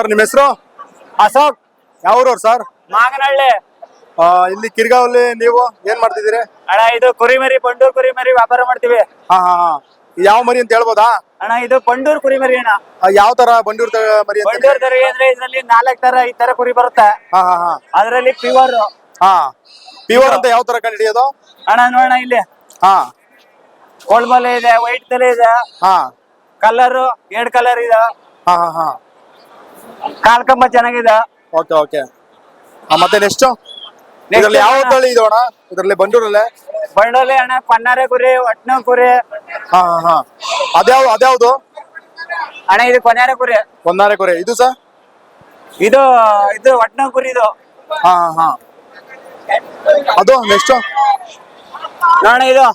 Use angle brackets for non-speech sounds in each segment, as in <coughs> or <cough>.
Sir ನಿಮ್ಮ ಹೆಸರು? ಅಶೋಕ್. ಯಾವ್ರವ್ರು ಸರ್? ಮಾಗನಹಳ್ಳಿ. ಆ, ಇಲ್ಲಿ ಕಿರ್ಗಾವಲ್ಲಿ ನೀವು ಏನ್ ಮಾಡ್ತಿದ್ದೀರಿ? ಅಣ್ಣ ಇದು ಕುರಿಮರಿ ಬಂಡೂರ್ ಕುರಿಮರಿ ವ್ಯಾಪಾರ ಮಾಡ್ತೀವಿ. ಹಾ ಹಾ ಹಾ. ಯಾವ ಮರಿ ಅಂತ ಹೇಳ್ಬೋದಾ? ಅಣ್ಣ ಇದು ಬಂಡೂರ್ ಕುರಿಮರಿ ಅಣ್ಣ. ಆ, ಯಾವ ತರ ಬಂಡೂರ್ ತ- ಮರಿ ಅಂತ ಬಂಡೂರ್ ತರ ಅಂದ್ರೆ ಇದ್ರಲ್ಲಿ ನಾಲ್ಕ್ ತರ ಈ ತರ ಕುರಿ ಬರುತ್ತೆ. ಹಾ ಹಾ ಹಾ. ಅದ್ರಲ್ಲಿ ಪ್ಯೂರ್ ಹಾ. ಪ್ಯೂರ್ ಅಂತ ಯಾವ ತರ ಕಂಡಿಡಿಯೋದು? ಅಣ್ಣ ನೋಡೋಣ ಇಲ್ಲಿ. ಹಾ. ಕೋಳ್ಮಲೆ ಇದೆ ವೈಟ್ ತಲೆ ಇದೆ. ಹಾ. ಕಲರ್ ಎರಡ್ ಕಲರ್ ಇದೆ. ಹಾ ಹಾ ಹಾ. ಕಾಲ್ ಕಂಬ ಚೆನ್ನಾಗಿದೆ. ಓಕೆ ಓಕೆ ಮತ್ತೆ ನೆಕ್ಸ್ಟ್ ಇದರಲ್ಲಿ ಯಾವ ತಳಿ ಇದೋಣ ಇದರಲ್ಲಿ ಬಂಡೂರಲ್ಲೇ? ಬಂಡೂರಲ್ಲಿ ಅಣ್ಣ ಪನ್ನಾರೆ ಕುರಿ ಒಟ್ನ ಕುರಿ. ಹಾ ಹಾ. ಹಾ ಅದ್ಯಾವ್ ಅದ್ಯಾವ್ದು? ಅಣ್ಣ ಇದು ಕೊನೆಯಾರೆ ಕುರಿ. ಒಂದಾರೆ ಕುರಿ. ಇದು ಸರ್? ಇದು ಇದು ಒಟ್ನ ಕುರಿ ಇದು. ಹಾ ಹಾ. ಹಾ ಅದು ನೆಕ್ಸ್ಟ್ ಅಣ್ಣ ಇದು.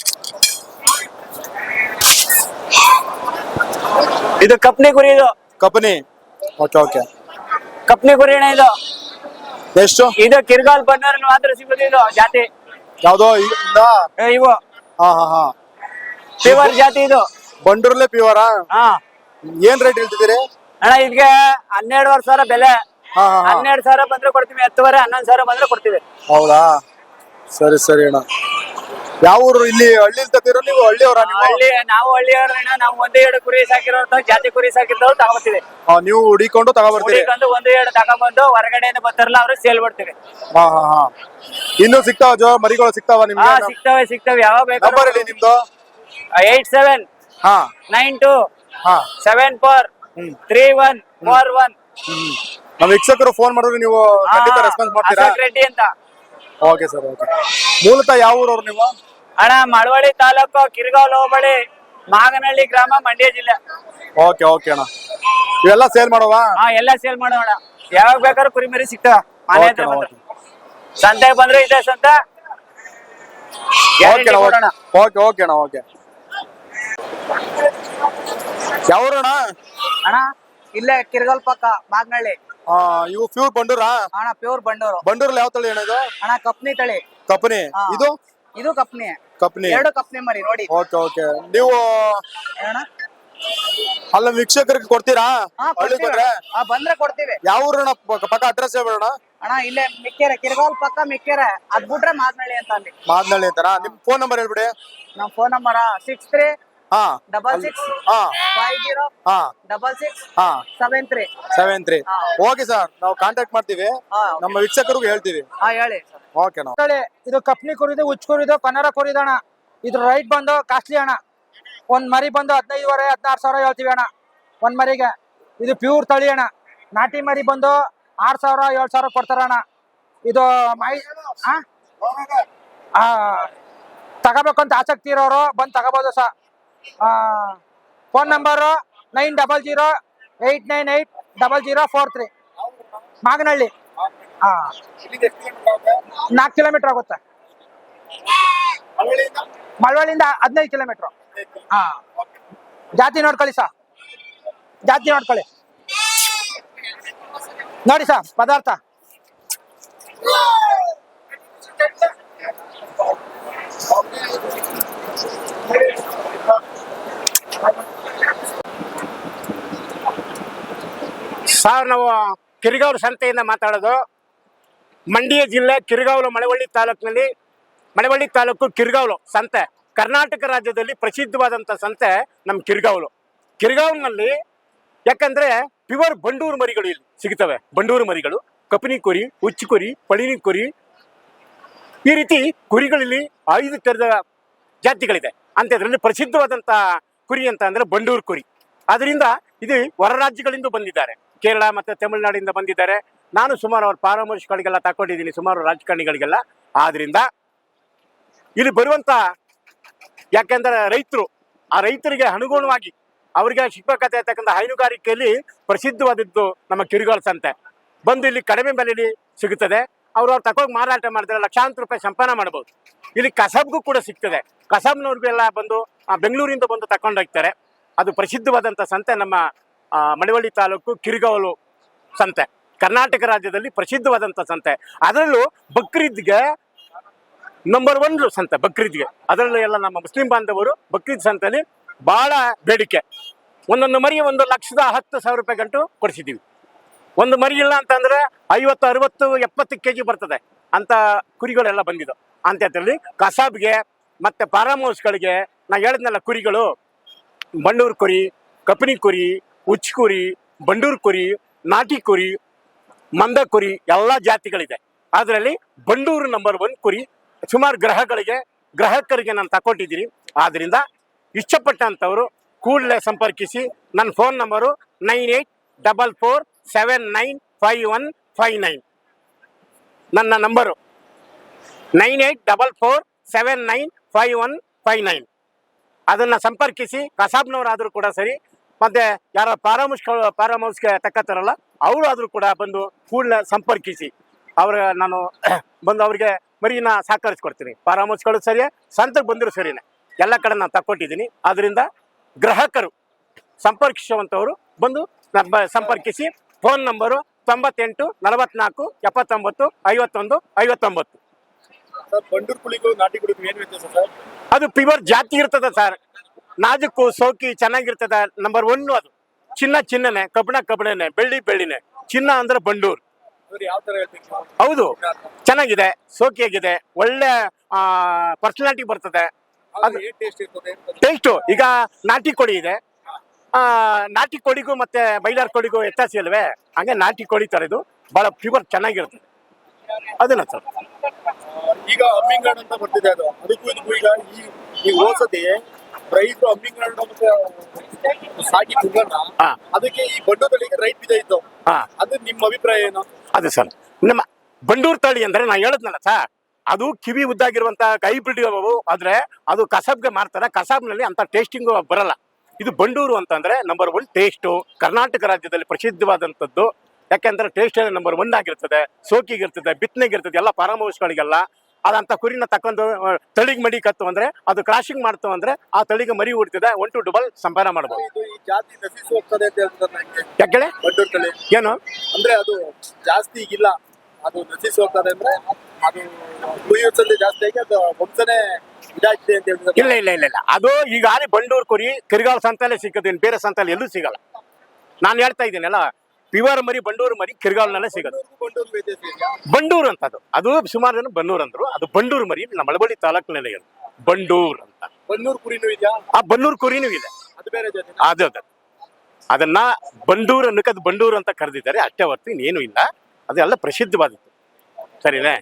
ಇದು ಕಪ್ನಿ ಕುರಿ ಇದು. ಕಪನಿ. ಓಕೆ ಓಕೆ ಕಪ್ನಿ ಕುರಿ ಅಣ್ಣ ಇದು. ಎಷ್ಟು? ಇದು ಕಿರ್ಗಾಲ್ ಬನ್ನೂರಲ್ಲಿ ಮಾತ್ರ ಸಿಗೋದು ಇದು ಜಾತಿ. ಯಾವ್ದೋ ಇಲ್ಲ ಏ, ಇವು. ಹಾ ಹಾ ಹಾ. ಪ್ಯೂರ್ ಜಾತಿ ಇದು. ಬಂಡೂರ್ಲೆ ಪ್ಯೂರಾ ಹಾ. ಏನ್ ರೇಟ್ ಹೇಳ್ತಿದ್ದೀರಿ? ಅಣ್ಣ ಇದಕ್ಕೆ ಹನ್ನೆರಡುವರೆ ಸಾವಿರ ಬೆಲೆ. ಹಾ ಹಾ ಹಾ. ಹನ್ನೆರಡು ಸಾವಿರ ಬಂದ್ರೆ ಕೊಡ್ತೀವಿ ಹತ್ತುವರೆ ಹನ್ನೊಂದು ಸಾವಿರ ಬಂದ್ರೆ ಕೊಡ್ತೀವಿ. ಹೌದಾ? ಸರಿ ಸರಿ ಅಣ್ಣ. ಯಾವ ಊರು? ಇಲ್ಲಿ ಹಳ್ಳಿ ತತ್ತಿರೋ ನೀವು ಹಳ್ಳಿಯವರ ನೀವು ಹಳ್ಳಿ ನಾವು ಹಳ್ಳಿಯವ್ರು ಅಣ್ಣ ನಾವು ಒಂದೇ ಎರಡು ಕುರಿ ಸಾಕಿರೋ ಜಾತಿ ಕುರಿ ಸಾಕಿರ್ತಾವ್ ತಗೋತೀವಿ ಆ, ನೀವು ಹುಡಿಕೊಂಡು ತಗೊಬರ್ತೀರಿ? ಹುಡಿಕೊಂಡು ಒಂದು ಎರಡು ತಗೊಂಡ್ಬಂದು ಹೊರಗಡೆಯಿಂದ ಬರ್ತಾರಲ್ಲ ಅವ್ರಿಗೆ ಸೇಲ್ ಮಾಡ್ತೀವಿ ಹಾ ಹಾ ಹಾ. ಇನ್ನು ಸಿಗ್ತಾವ ಜೋ ಮರಿಗಳು ಸಿಗ್ತಾವ ಹಾ ನಿಮ್ಗೆ ಸಿಗ್ತವೆ ಸಿಗ್ತವೆ. ಯಾವ ಬೇಕು ನಂಬರ್ ಹೇಳಿ ನಿಮ್ದು. ಏಟ್ ಸೆವೆನ್ ಹಾ. ನೈನ್ ಟು ಹಾ. Seven four three one four one. ನಮ್ಮ ವೀಕ್ಷಕರು ಫೋನ್ ಮಾಡಿದ್ರೆ ನೀವು ಖಂಡಿತ ರೆಸ್ಪಾನ್ಸ್ ಮಾಡ್ತೀರಾ? ರೆಡ್ಡಿ ಅಂತ. ಓಕೆ ಸರ್ ಓಕೆ ಮೂಲತಃ ಯಾವ ಊರವ್ರು ನೀವು? ಅಣ್ಣ ಮಳವಳ್ಳಿ ತಾಲೂಕು ಕಿರ್ಗಾವ್ ಹೋಬಳಿ ಮಾಗನಹಳ್ಳಿ ಗ್ರಾಮ ಮಂಡ್ಯ ಜಿಲ್ಲೆ. ಓಕೆ ಓಕೆ ಅಣ್ಣ. ಇವೆಲ್ಲ ಸೇಲ್ ಮಾಡುವ ಹಾ ಎಲ್ಲ ಸೇಲ್ ಮಾಡೋಣ. ಯಾವಾಗ ಬೇಕಾದ್ರೂ ಕುರಿಮರಿ ಸಿಗ್ತಾವ ಮನೆ ಹತ್ರ ಬಂದ್ರೆ. ಸಂತೆಗೆ ಬಂದ್ರೆ ಇದೆ ಸಂತ. ಓಕೆ ಓಕೆ ಓಕೆ ಅಣ್ಣ ಓಕೆ ಯಾವ್ರಣ್ಣ ಅಣ್ಣ ಇಲ್ಲೇ ಕಿರ್ಗಲ್ ಪಕ್ಕ ಮಾಗ್ನಳ್ಳಿ ಆ, ಇವು ಪ್ಯೂರ್ ಬಂಡೂರ? ಅಣ್ಣ ಪ್ಯೂರ್ ಬಂಡೂರು. ಬಂಡೂರಲ್ಲಿ ಯಾವ ತಳಿ ಇದು? ಅಣ್ಣ ಕಪ್ನಿ ತಳಿ. ಕಪ್ನಿ. ಹಾ. ಇದು? ಇದು ಕಪ್ನಿ. ಕಪ್ನಿ. ಎರಡು ಕಪ್ನಿ ಮರಿ ನೋಡಿ. Okay okay. ನೀವು ಅಣ್ಣ ಅಲ್ಲ ವೀಕ್ಷಕರಿಗೆ ಕೊಡ್ತೀರಾ? ಹಾ ಹಳ್ಳಿ ಕೊಡ್ತೀವಿ ಬಂದ್ರೆ ಹಾ ಬಂದ್ರೆ ಕೊಡ್ತೀವಿ. ಯಾವ ಊರಣ ಪಕ್ಕ ಅಡ್ರೆಸ್ ಹೇಳೋಣ ಅಣ್ಣ ಇಲ್ಲೇ ಮಿಕ್ಕೇರೆ ಕಿರ್ಗಾಲ್ ಪಕ್ಕ ಮಿಕ್ಕೇರೆ. ಅದ್ ಬಿಟ್ರೆ ಅಂತ ಅಲ್ಲಿ ಮಾದ್ನಳ್ಳಿ ಅಂತಾರ? ನಿಮ್ ಫೋನ್ ನಂಬರ್ ಹೇಳ್ಬಿಡಿ. ನಮ್ phone number six three double six ಹಾ. ಫೈವ್ ಜೀರೋ ಹಾ. ಡಬಲ್ ಸಿಕ್ಸ್ ಹಾ. Seven three seven three. Okay sir ನಾವು ಕಾಂಟ್ಯಾಕ್ಟ್ ಮಾಡ್ತೀವಿ. ಹಾ ನಮ್ಮ ವೀಕ್ಷಕರಿಗೂ ಹೇಳ್ತೀವಿ. ಹಾ ಹೇಳಿ. ಓಕೆ ನಾವು. ಇದು ಕಪ್ನಿ ಕುರಿದು ಉಚ್ಚ ಕುರಿದು ಕನ್ನಡ ಕುರಿದು ಅಣ್ಣ. ಇದ್ರ ರೈಟ್ ಬಂದು ಕಾಸ್ಟ್ಲಿ ಅಣ್ಣ. ಒಂದ್ ಮರಿ ಬಂದು ಹದಿನೈದುವರೆ ಹದಿನಾರು ಸಾವಿರ ಹೇಳ್ತೀವಿ ಅಣ್ಣ. ಒಂದ್ ಮರಿಗೆ. ಇದು ಪ್ಯೂರ್ ತಳಿ ಅಣ್ಣ. ನಾಟಿ ಮರಿ ಬಂದು ಆರ್ ಸಾವಿರ ಏಳು ಸಾವಿರ ಕೊಡ್ತಾರ ಅಣ್ಣ. ಇದು ಮೈ ತಗೋಬೇಕಂತ ಆಸಕ್ತಿ ಇರೋರು ಬಂದು ತಗೋಬೋದು sir. Phone number nine double zero eight nine eight double zero four three. Maganahalli. ಹಾಂ ನಾಲ್ಕು ಕಿಲೋಮೀಟರ್ ಆಗುತ್ತೆ. ಮಳವಳ್ಳಿಯಿಂದ ಹದಿನೈದು ಕಿಲೋಮೀಟ್ರು. ಹಾ ಜಾತಿ ನೋಡ್ಕೊಳ್ಳಿ ಸಾ. ಜಾತಿ ನೋಡ್ಕೊಳ್ಳಿ. ನೋಡಿ ಸಾ, ಪದಾರ್ಥ. ಸರ್ ನಾವು ಕಿರಿಗಾವ್ಲು ಸಂತೆಯಿಂದ ಮಾತಾಡೋದು. ಮಂಡ್ಯ ಜಿಲ್ಲೆ ಕಿರ್ಗಾವ್ಲು ಮಳವಳ್ಳಿ ತಾಲೂಕಿನಲ್ಲಿ, ಮಳವಳ್ಳಿ ತಾಲೂಕು ಕಿರ್ಗಾವ್ಲು ಸಂತೆ. ಕರ್ನಾಟಕ ರಾಜ್ಯದಲ್ಲಿ ಪ್ರಸಿದ್ಧವಾದಂಥ ಸಂತೆ ನಮ್ಮ ಕಿರ್ಗಾವ್ಲು ಕಿರಿಗಾವ್ನಲ್ಲಿ ಯಾಕಂದ್ರೆ ಪ್ಯೂರ್ ಬಂಡೂರು ಮರಿಗಳು ಇಲ್ಲಿ ಸಿಗುತ್ತವೆ ಬಂಡೂರು ಮರಿಗಳು, ಕಪಿನಿ ಕುರಿ ಉಚ್ಚು ಕುರಿ, ಪಳಿನಿ ಕುರಿ. ಈ ರೀತಿ ಕುರಿಗಳಲ್ಲಿ ಐದು ಥರದ ಜಾತಿಗಳಿದೆ. ಅಂತ ಇದರಲ್ಲಿ ಪ್ರಸಿದ್ಧವಾದಂಥ ಕುರಿ ಅಂತ ಅಂದ್ರೆ ಬಂಡೂರು ಕುರಿ. ಅದರಿಂದ ಇದು ಹೊರ ರಾಜ್ಯಗಳಿಂದ ಬಂದಿದ್ದಾರೆ. ಕೇರಳ ಮತ್ತು ತಮಿಳುನಾಡಿಂದ ಬಂದಿದ್ದಾರೆ. ನಾನು ಸುಮಾರು ಅವ್ರ ಪರಾಮರ್ಶಗಳಿಗೆಲ್ಲ ತಗೊಂಡಿದ್ದೀನಿ ಸುಮಾರು ರಾಜಕಾರಣಿಗಳಿಗೆಲ್ಲ. ಆದ್ರಿಂದ ಇಲ್ಲಿ ಬರುವಂತ ಯಾಕೆಂದ್ರೆ ರೈತರು, ಆ ರೈತರಿಗೆ ಅನುಗುಣವಾಗಿ ಅವರಿಗೆ ಶಿಕ್ಷಕತೆ ಇರ್ತಕ್ಕಂಥ ಹೈನುಗಾರಿಕೆಯಲ್ಲಿ ಪ್ರಸಿದ್ಧವಾದದ್ದು ನಮ್ಮ ಕಿರುಗಾಳ ಸಂತೆ. ಬಂದು ಇಲ್ಲಿ ಕಡಿಮೆ ಬೆಲೆಯಲ್ಲಿ ಸಿಗುತ್ತದೆ. ಅವ್ರು ಅವ್ರು ತಗೊಂಡು ಮಾರಾಟ ಮಾಡಿದ್ರೆ ಲಕ್ಷಾಂತರ ರೂಪಾಯಿ ಸಂಪಾದನೆ ಮಾಡ್ಬೋದು. ಇಲ್ಲಿ ಕಸಬ್ಗೂ ಕೂಡ ಸಿಗ್ತದೆ. ಕಸಬ್ನವ್ರಿಗೂ ಎಲ್ಲ ಬಂದು ಬೆಂಗಳೂರಿಂದ ಬಂದು ತಗೊಂಡೋಗ್ತಾರೆ ಅದು ಪ್ರಸಿದ್ಧವಾದಂಥ ಸಂತೆ ನಮ್ಮ ಮಳವಳ್ಳಿ ತಾಲೂಕು ಕಿರಿಗವಲು ಸಂತೆ. ಕರ್ನಾಟಕ ರಾಜ್ಯದಲ್ಲಿ ಪ್ರಸಿದ್ಧವಾದಂಥ ಸಂತೆ. ಅದರಲ್ಲೂ ಬಕ್ರೀದ್ಗೆ ನಂಬರ್ ಒನ್ ಸಂತೆ, ಬಕ್ರೀದ್ಗೆ. ಅದರಲ್ಲೂ ಎಲ್ಲ ನಮ್ಮ ಮುಸ್ಲಿಂ ಬಾಂಧವರು ಬಕ್ರೀದ್ ಸಂತೆಯಲ್ಲಿ ಬಹಳ ಬೇಡಿಕೆ. ಒಂದೊಂದು ಮರಿ ಒಂದು ಲಕ್ಷದ ಹತ್ತು ಸಾವಿರ ರೂಪಾಯಿ ಗಂಟು ಕೊಡಿಸಿದ್ದೀವಿ. ಒಂದು ಮರಿ ಇಲ್ಲ ಅಂತಂದರೆ ಐವತ್ತು, ಅರವತ್ತು, ಎಪ್ಪತ್ತು ಕೆ ಜಿ ಬರ್ತದೆ ಅಂತ ಕುರಿಗಳೆಲ್ಲ ಬಂದಿದ್ದು. ಅಂಥದ್ರಲ್ಲಿ ಕಸಾಬ್ಗೆ ಮತ್ತು ಪಾರಾಮೌಸ್ಗಳಿಗೆ ಹೌಸ್ಗಳಿಗೆ ನಾ ಹೇಳಿದ್ನಲ್ಲ ಕುರಿಗಳು ಬಂಡೂರು ಕುರಿ, ಕಪಿನಿ ಕುರಿ ಉಚ್ಚ ಕುರಿ ಬಂಡೂರು ಕುರಿ ನಾಟಿ ಕುರಿ ಮಂದ ಕುರಿ ಎಲ್ಲ ಜಾತಿಗಳಿದೆ. ಅದರಲ್ಲಿ ಬಂಡೂರು ನಂಬರ್ ಒನ್ ಕುರಿ ಸುಮಾರು ಗ್ರಹಗಳಿಗೆ, ಗ್ರಾಹಕರಿಗೆ ನಾನು ತಗೊಂಡಿದ್ದೀನಿ ಆದ್ದರಿಂದ ಇಷ್ಟಪಟ್ಟಂಥವರು ಕೂಡಲೇ ಸಂಪರ್ಕಿಸಿ ನನ್ನ phone number nine eight double four seven nine five one five nine. ನನ್ನ number nine eight double four seven nine five one five nine. ಅದನ್ನು ಸಂಪರ್ಕಿಸಿ, ಕಸಾಬ್ನವರಾದರೂ ಕೂಡ ಸರಿ ಮತ್ತೆ ಯಾರ ಪಾರಮೌಸ್ಗೆ ತಕ್ಕತ್ತಾರಲ್ಲ ಅವರು ಆದರೂ ಕೂಡ ಬಂದು ಕೂಡಲೇ ಸಂಪರ್ಕಿಸಿ. ಅವ್ರ ನಾನು <coughs> ಬಂದು ಅವ್ರಿಗೆ ಮರಿನ ಸಹಕರಿಸ್ಕೊಡ್ತೀನಿ. ಪಾರಾಮೌಸ್ಗಳು ಸರಿಯೇ ಸಂತಕ್ಕೆ ಬಂದಿರೋ ಸರಿನೇ. ಎಲ್ಲ ಕಡೆ ನಾನು ತಕ್ಕೊಟ್ಟಿದ್ದೀನಿ. ಆದ್ದರಿಂದ ಗ್ರಾಹಕರು ಸಂಪರ್ಕಿಸುವಂಥವರು ಬಂದು ಸಂಪರ್ಕಿಸಿ. ಫೋನ್ ನಂಬರು ತೊಂಬತ್ತೆಂಟು ನಲವತ್ನಾಲ್ಕು ಎಪ್ಪತ್ತೊಂಬತ್ತು ಐವತ್ತೊಂದು ಐವತ್ತೊಂಬತ್ತು. ಅದು ಪ್ಯೂರ್ ಜಾತಿ ಇರ್ತದ ಸರ್. ನಾಜುಕು ಸೋಕಿ ಚೆನ್ನಾಗಿರ್ತದೆ. ನಂಬರ್ ಒನ್ ಅದು. ಚಿನ್ನ ಚಿನ್ನನೆ ಕಬ್ಬಣ ಕಬ್ಬಣನೆ ಬೆಳ್ಳಿ ಬೆಳ್ಳಿನೇ. ಚಿನ್ನ ಅಂದ್ರೆ ಬಂಡೂರ್. ಹೌದು. ಚೆನ್ನಾಗಿದೆ. ಸೋಕಿಯಾಗಿದೆ ಒಳ್ಳೆ ಪರ್ಸನಾಲಿಟಿ ಬರ್ತದೆ. ಟೇಸ್ಟ್ ಈಗ ನಾಟಿ ಕೋಳಿ ಇದೆ. ಆ, ನಾಟಿ ಕೋಳಿಗೂ ಮತ್ತೆ ಬೈಲಾರ್ ಕೋಳಿಗೂ ವ್ಯತ್ಯಾಸ ಇಲ್ವೇ? ಹಂಗೆ ನಾಟಿ ಕೋಳಿ ತರ ಇದು ಬಹಳ ಪ್ಯೂರ್ ಚೆನ್ನಾಗಿರುತ್ತೆ. ಅದನ್ನ ಸರ್. ಈಗ ಅಮ್ಮಿಂಗ್ ಅಂತ ಬರ್ತಿದೆ ಅದು. ಅದಕ್ಕೂ ಈಗ ಈ ಈ ಹೋಸತಿ ಮತ್ತೆ ಸಾಕಿ ಹಾ. ಅದಕ್ಕೆ ಈ ಬಂಡೂರಲ್ಲಿ ರೈಟ್ ಬಿದ್ದ ಇತ್ತು ಹಾ. ಅದು ನಿಮ್ಮ ಅಭಿಪ್ರಾಯ ಏನು? ಅದು ಸರ್ ನಮ್ಮ ಬಂಡೂರ್ ತಳಿ ಅಂದ್ರೆ ನಾ ಹೇಳದ್ನಲ್ಲ ಸರ್ ಅದು ಕಿವಿ ಉದ್ದಾಗಿರುವಂತ ಹೈಬ್ರಿಡ್ ಅವು ಆದ್ರೆ ಅದು ಕಸಾಬ್ಗೆ ಮಾರ್ತಾರೆ ಕಸಾಬ್ನಲ್ಲಿ ಅಂತ ಟೇಸ್ಟಿಂಗ್ ಬರಲ್ಲ. ಇದು ಬಂಡೂರು ಅಂತಂದ್ರೆ ನಂಬರ್ ಒನ್ ಟೇಸ್ಟು ಕರ್ನಾಟಕ ರಾಜ್ಯದಲ್ಲಿ ಪ್ರಸಿದ್ಧವಾದಂಥದ್ದು. ಯಾಕೆಂದ್ರೆ ಟೇಸ್ಟ್ ನಂಬರ್ ಒನ್ ಆಗಿರ್ತದೆ ಸೋಕಿಗಿರ್ತದೆ ಬಿತ್ತನೆಗಿರ್ತದೆ ಎಲ್ಲ ಪರಾಮರ್ಶಗಳಿಗೆಲ್ಲ ಅದಂತ ಕುರಿನ ತಕ್ಕೊಂಡು ತಳಿಗೆ ಮಡಿ ಕತ್ತು ಅಂದ್ರೆ ಅದು ಕ್ರಾಶಿಂಗ್ ಮಾಡ್ತು ಅಂದ್ರೆ ಆ ತಳಿಗೆ ಮರಿ ಹುಡ್ತಿದೆ ಒನ್ ಟು ಡಬಲ್ ಸಂಪಾದನೆ ಮಾಡಬಹುದು ಯಾಕೆ ಏನು? ಅಂದ್ರೆ ಅದು ಜಾಸ್ತಿ ಈಗಿಲ್ಲ ಅದು ನಶಿಸಿ ಹೋಗ್ತದೆ ಅಂದ್ರೆ ಅದು ಉಳಿಯೋದ್ಸಲ್ಲಿ ಜಾಸ್ತಿ ಆಗಿ ಅದು ವಂಶನೇ ಇದಾಗ್ತಿದೆ ಅಂತ ಇಲ್ಲ ಇಲ್ಲ ಇಲ್ಲ ಇಲ್ಲ. ಅದು ಈಗ ಆರಿ ಬಂಡೂರು ಕುರಿ ಕಿರ್ಗಾಲ್ ಸಂತಲ್ಲೇ ಸಿಕ್ಕದೇನು ಬೇರೆ ಸಂತಲ್ಲಿ ಎಲ್ಲೂ ಸಿಗಲ್ಲ. ನಾನು ಹೇಳ್ತಾ ಇದ್ದೀನಲ್ಲ ಪ್ಯೂರ್ ಮರಿ ಬಂಡೂರು ಮರಿ ಕಿರ್ಗಾಲ್ನಲ್ಲೇ ಸಿಗೋದು ಬಂಡೂರು ಅಂತ ಅದು. ಅದು ಸುಮಾರು ಜನ ಬನ್ನೂರು ಅಂದ್ರು. ಅದು ಬಂಡೂರು ಮರಿ ನಮ್ಮ ಮಳವಳ್ಳಿ ತಾಲೂಕಿನಲ್ಲಿ ಇರೋದು. ಬಂಡೂರ್ ಅಂತ. ಬನ್ನೂರು ಕುರಿನೂ ಇದೆ ಆ ಬನ್ನೂರು ಕುರಿನೂ ಇದೆ. ಅದು ಬೇರೆ ಅದು ಅದು. ಅದನ್ನ ಬಂಡೂರು ಅನ್ನಕ್ಕೆ ಅದು ಬಂಡೂರು ಅಂತ ಕರೆದಿದ್ದಾರೆ. ಅಷ್ಟೇ ಹೊರತು ಇನ್ನೇನು ಇಲ್ಲ ಅದೆಲ್ಲ ಪ್ರಸಿದ್ಧವಾದದ್ದು. ಸರಿನೇ?